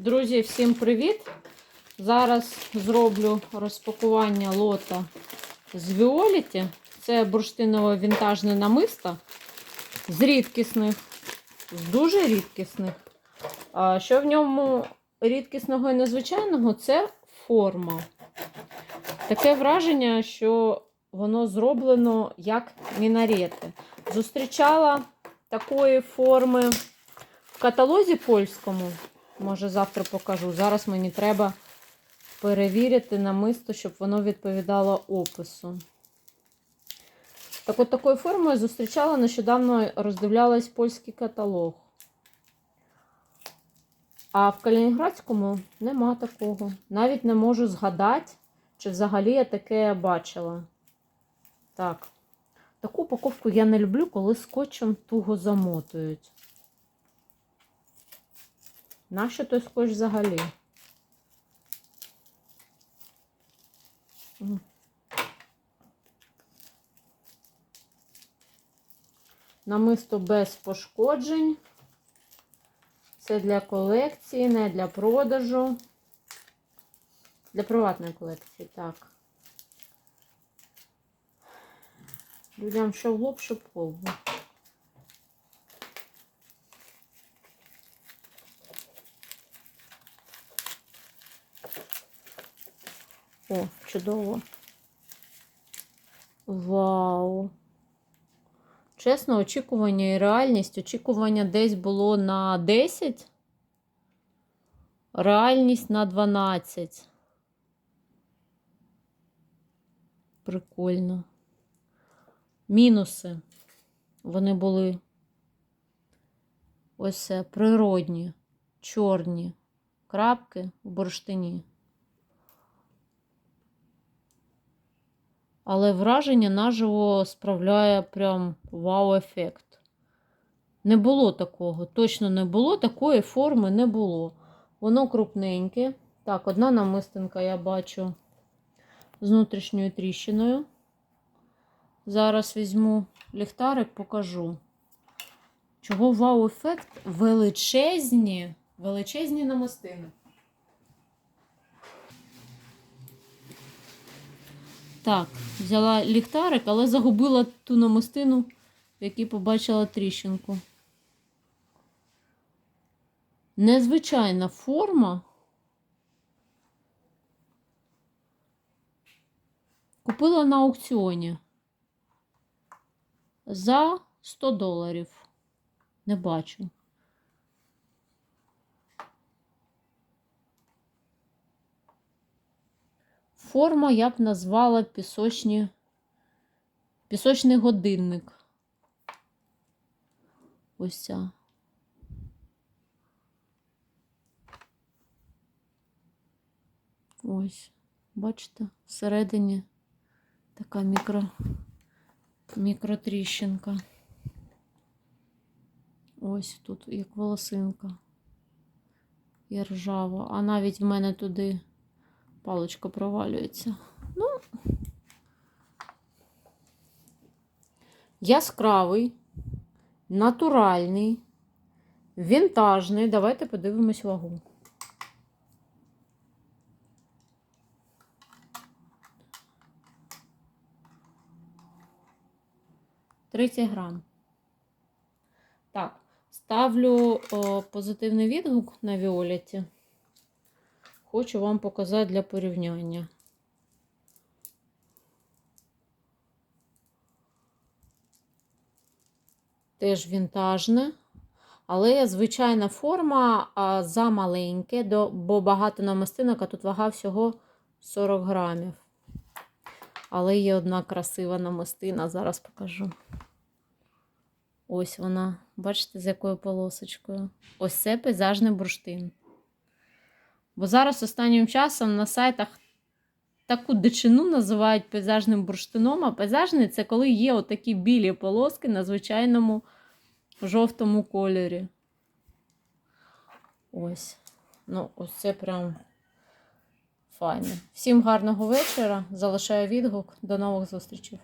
Друзі, всім привіт! Зараз зроблю розпакування лота з Віоліті. Це бурштинове вінтажне намисто з рідкісних, з дуже рідкісних. Що в ньому рідкісного і незвичайного це форма. Таке враження, що воно зроблено як мінарети. Зустрічала такої форми в каталозі польському. Може, завтра покажу. Зараз мені треба перевірити намисто, щоб воно відповідало опису. Так от такою формою зустрічала нещодавно роздивлялась польський каталог. А в Калінінградському нема такого. Навіть не можу згадати, чи взагалі я таке бачила. Так. Таку упаковку я не люблю, коли скотчем туго замотують. Нащо той скотч взагалі? Намисто без пошкоджень. Це для колекції, не для продажу. Для приватної колекції, так. Людям що в лоб, що по лбу. О, чудово. Вау. Чесно, очікування і реальність. Очікування десь було на 10, реальність на 12. Прикольно. Мінуси. Вони були ось це, природні, чорні крапки в бурштині. Але враження наживо справляє прям вау-ефект. Не було такого, точно не було, такої форми не було. Воно крупненьке. Так, одна намистинка я бачу з внутрішньою тріщиною. Зараз візьму ліхтарик, покажу. Чого вау-ефект? Величезні, величезні намистини. Так, взяла ліхтарик, але загубила ту намистину, в якій побачила тріщинку. Незвичайна форма. Купила на аукціоні за 100 доларів. Не бачу. Форма я б назвала пісочні, пісочний годинник. Ось ця. Ось, бачите, всередині така мікро, мікротріщинка. Ось тут як волосинка. І ржава. А навіть в мене туди паличка провалюється. Ну, яскравий, натуральний, вінтажний. Давайте подивимось вагу. Тридцять грам. Так, ставлю о, позитивний відгук на Віолеті. Хочу вам показати для порівняння. Теж вінтажне, але звичайна форма замаленьке, бо багато намистинок, а тут вага всього 40 грамів. Але є одна красива намистина, зараз покажу. Ось вона, бачите, з якою полосочкою. Ось це пейзажний бурштин. Бо зараз останнім часом на сайтах таку дичину називають пейзажним бурштином, а пейзажний це коли є отакі білі полоски на звичайному жовтому кольорі. Ось. Ну, ось це прям файне. Всім гарного вечора. Залишаю відгук. До нових зустрічей.